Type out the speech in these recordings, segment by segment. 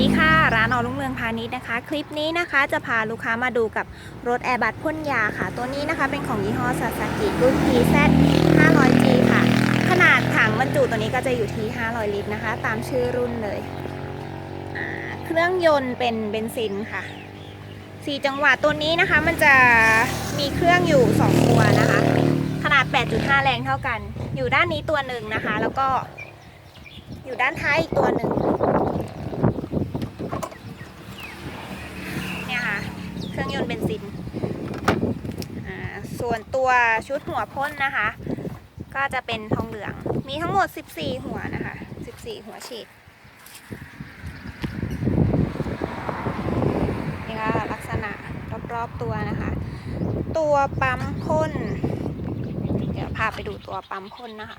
ดีค่ะ ร้านอรุ่งเรืองพาณิชย์นะคะ คลิปนี้นะคะจะพาลูกค้ามาดูกับรถแอร์บัสพ่นยาค่ะ ตัวนี้นะคะเป็นของยี่ห้อซาซากิรุ่น PZ 500G ค่ะ ขนาดถังบรรจุตัวนี้ก็จะอยู่ที่ 500 ลิตรนะคะ ตามชื่อรุ่นเลย เครื่องยนต์เป็นเบนซินค่ะ 4 จังหวะตัวนี้นะคะมันจะมีเครื่องอยู่ 2 ตัวนะคะ ขนาด 8.5 แรงเท่ากัน อยู่ด้านนี้ตัวหนึ่งนะคะ แล้วก็อยู่ด้านท้ายอีกตัวหนึ่ง เนี่ยค่ะ เครื่อง ยนต์เบนซิน ส่วนตัวชุดหัวพ่นนะคะ ก็จะเป็นทองเหลือง มีทั้งหมด 14 หัวนะคะ 14 หัวฉีดนี่ค่ะลักษณะรอบๆตัวนะคะ ตัวปั๊มพ่น เดี๋ยวพาไปดูตัวปั๊มพ่นนะคะ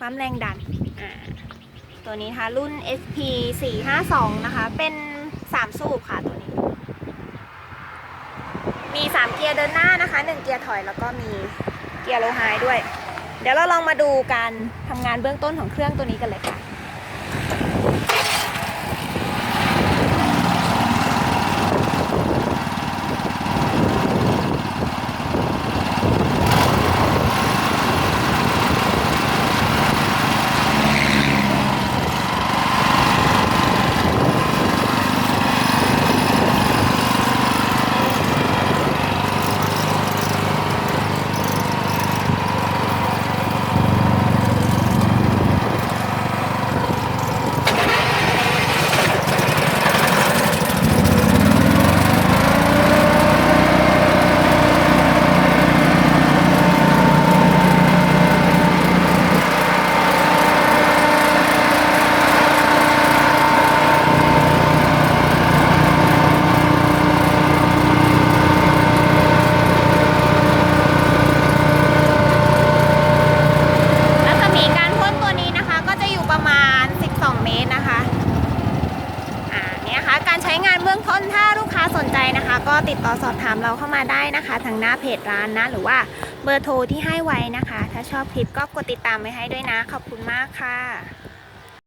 ปั๊มแรงดัน ตัวนี้นะคะรุ่น SP 452 นะคะ เป็น 3สูบค่ะตัวนี้ มี3เกียร์เดินหน้านะคะ1เกียร์ถอยแล้วก็มีเกียร์โลไฮด้วย เดี๋ยวเราลองมาดูการทำงานเบื้องต้นของเครื่องตัวนี้กันเลยค่ะ รัศมีการพ่นตัวนี้นะคะก็จะอยู่ประมาณ 12 เมตรนะคะ อ่าเนี่ยค่ะการใช้งานเบื้ องต้นถ้าลูกค้าสนใจนะคะ ก็ติดต่อสอบถามเราเข้ามาได้นะคะ ทางหน้าเพจร้านนะ หรือว่าเบอร์โทรที่ให้ไว้นะคะ ถ้าชอบคลิปก็กดติดตามไว้ให้ด้วยนะ ขอบคุณมากค่ะ